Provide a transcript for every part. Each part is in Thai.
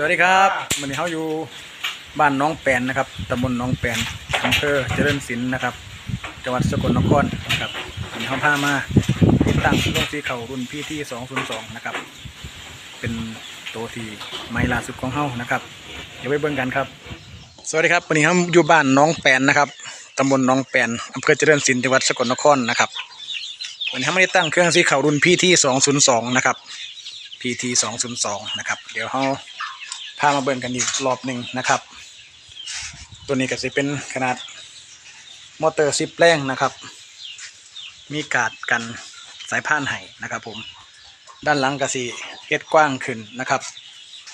สวัสดีครับวันนี้เขาอยู่บ้านน้องแปนนะครับตำบลน้องแปนอำเภอเจริญศิลป์นะครับ จังหวัดสกลนครนะครับวันนี้เขาพามาติดตั้งลงสีเขารุ่นพี่ที่202นะครับ เป็นตัวที่ใหม่ล่าสุดของเขานะครับ เดี๋ยวไปเบิ่งกันครับ สวัสดีครับวันนี้เขาอยู่บ้านน้องแปนนะครับตำบลน้องแปนอำเภอเจริญศิลป์จังหวัดสกลนครนะครับวันนี้เขาไม่ได้ตั้งเครื่องสีเขารุ่นพี่ที่202นะครับ PT 202นะครับ เดี๋ยวเขา พามาเบิ่งกันอีกรอบหนึ่งนะครับ ตัวนี้ก็จะเป็นขนาดมอเตอร์ซิปแรงนะครับ มีกาดกันสายพานไห้นะครับ ผมด้านหลังก็สิเฮ็ดกว้างขึ้นนะครับ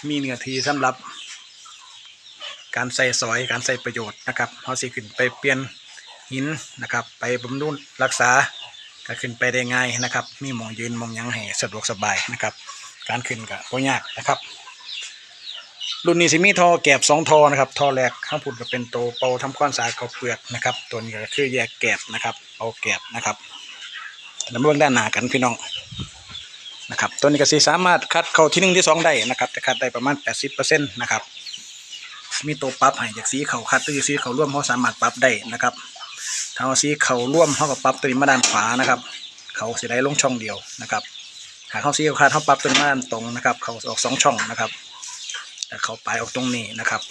มีเนื้อที่สำหรับ การใส่ซอยการใส่ประโยชน์นะครับเขาสิขึ้นไปเปลี่ยนหินนะครับ ไปบำรุงรักษาก็ขึ้นไปได้ง่ายนะครับ มีมองยืนมองยังให้สะดวกสบายนะครับ การขึ้นก็บ่ยากนะครับ รุ่นนี้สิมีทอแกบสองทอนะครับทอแรกข้างพุ่นก็เป็นโตเป่าทำความสะอาดเขาเปลือกนะครับ ตัวนี้ก็คือแยกแกบนะครับเป่าแกบนะครับแล้วมาเบื้องด้านหน้ากันพี่น้องนะครับตัวนี้ก็สิสามารถคัดเข้าที่หนึ่งที่สองได้นะครับแต่คัดได้ประมาณ 80%นะครับมีตัวปรับให้จากสีเขาคัดหรือสีเขาร่วมเขาสามารถปรับได้นะครับถ้าเอาสีเขาร่วมเขาก็ปรับตัวนี้มาด้านขวานะครับ เขาสิได้ลงช่องเดียวนะครับหากเขาสีเขาคัดเขาปรับตัวนี้มาด้านตรงนะครับ เขาออกสองช่องนะครับ เขาปลายออกตรงนี้นะครับ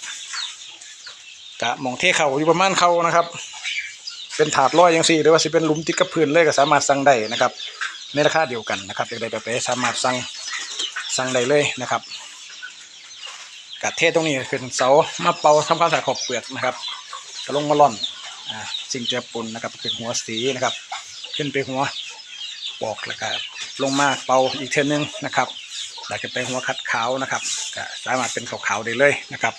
กะมองเทเขาอยู่ประมาณเขานะครับ เป็นถาดร้อยยังสี่หรือว่าสิเป็นหลุมติดกับพื้นเลยก็สามารถสั่งได้นะครับ ในราคาเดียวกันนะครับอยากได้แบบไหสามารถสั่งสั่งได้เลยนะครับกะเทตรงนี้คือเสามาเป่าทำความสะอาดขอบเปลือกนะครับกระลงมาล่อนอ่าสิ่งเจือปนนะครับขึ้นหัวสีนะครับ ขึ้นไปหัวปอกแล้วก็ลงมาเป่าอีกเทนึงนะครับ อยากจะไปหัวคัดขาวนะครับก็สามารถเป็นขาวๆได้เลยนะครับ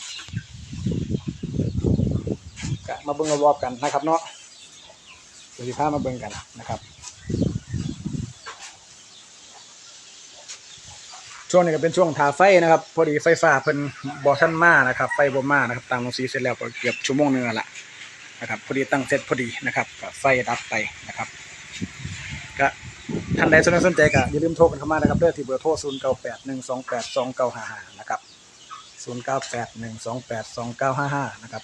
ก็มาเบิ่งรอบๆกันนะครับเนาะเดี๋ยวสิพามาเบิ่งกันนะครับช่วงนี้ก็เป็นช่วงทาไฟนะครับ พอดีไฟฟ้าเพิ่นบ่ทันมานะครับ ไฟบ่มานะครับตั้งลงสีเสร็จแล้วก็เกือบชั่วโมงหนึงละนะครับ พอดีตั้งเสร็จพอดีนะครับไฟดับไปนะครับ ก็ ท่านใดสนสนใจก็อย่าลืมโทรกันเข้ามานะครับเด้อที่เบอร์โทร0 9 8 1 2 8 2 9 5 5นะครับ0 9 8 1 2 8 2 9 5 5นะครับ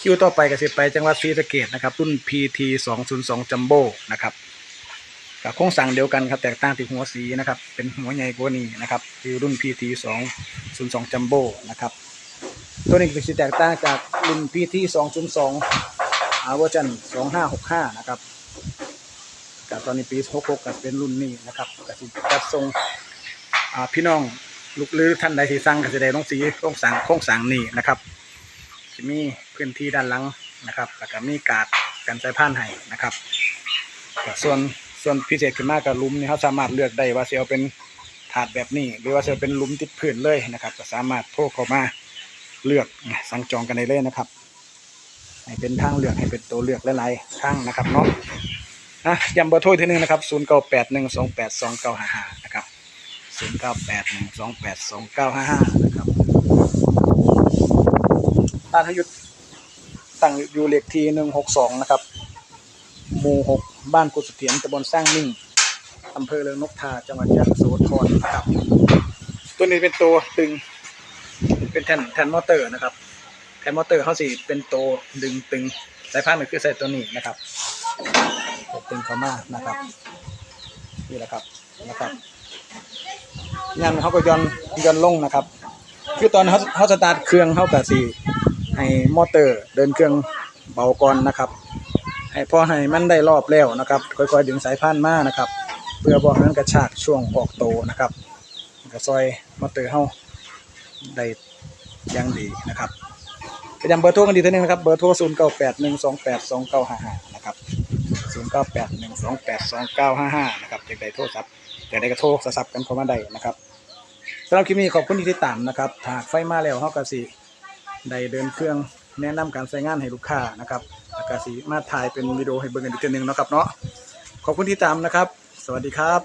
คิวต่อไปก็สิไปจังหวัดศรีสะเกษนะครับรุ่น PT 202 Jumbo นะครับกับโครงสร้างเดียวกันครับแตกต่างที่หัวสีนะครับเป็นหัวใหญ่กว่านี้นะครับคือรุ่น PT 202 Jumbo นะครับตัวนี้เก็สิแตกต่างจากรุ่น PT 202อาเวอร์ชัน2565นะครับ ตอนนี้ปี66ก็เป็นรุ่นนี้นะครับก็สิจัดส่งพี่น้องลูกหรือท่านใดที่สั่งก็จะได้ลงสีโครงสร้งโคงสร้างนี้นะครับจะมีพื้นที่ด้านหลังนะครับ แล้วก็มีกาดกันสายพานให้นะครับส่วนส่วนพิเศษขึ้นมากกับลุมนี่เขาสามารถเลือกได้ว่าจะเอาเป็นถาดแบบนี้ หรือว่าจะเป็นลุมติดพื้นเลยนะครับ ก็สามารถโทรเข้ามาเลือกสั่งจองกันได้เลยนะครับให้เป็นทางเลือกให้เป็นตัวเลือกหลายๆทางนะครับเนาะ อะย้ำเบอร์โทรอีกทีหนึงนะครับ0 9 8 1 2 8 2 9 5 5นะครับ0 9 8 1 2 8 2 9 5 5นะครับร้านให้หยุดตั้งอยู่เลขที่162นะครับ หมู่6บ้านกุศเถียนตำบลสร้างนิ่งอำเภอเรืองนกทาจังหวัดยะโสธรนะครับ ตัวนี้เป็นตัวตึง เป็นแทนแทนมอเตอร์นะครับ แทนมอเตอร์เขาสิเป็นตัวดึงตึงสายพานก็คือใส่ตัวนี้นะครับ ตึงเข้ามานะครับ นี่แหละครับนะครับงานเขาก็ย้อนย้อนลงนะครับ คือตอนเขาเขาสตาร์ทเครื่องเขากับสีให้มอเตอร์เดินเครื่องเบาก่อนนะครับ ให้พอให้มันได้รอบแล้วนะครับ ค่อยๆดึงสายพานมานะครับ เพื่อบอกนั้นกระชากช่วงออกโตนะครับก็ซอยมอเตอร์เขาได้ยังดีนะครับก็ย้ำเบอร์โทรกันดีกทีหนึงนะครับ เบอร์โทร ก็แปดหนึ่งสองแปดสองเก้าห้าห้านะครับอยากได้โทรศัพท์อยากได้ก็โทรศัพท์กันเข้ามาได้นะครับสำหรับคลิปนี้ขอบคุณที่ติดตามนะครับถ้าหากไฟมาแล้วเฮากะสิได้เดินเครื่องแนะนำการใช้งานให้ลูกค้านะครับแล้วก็สิมาถ่ายเป็นวิดีโอให้เบิ่งกันอีกทีหนึงนะครับเนาะขอบคุณที่ติดตามนะครับ สวัสดีครับ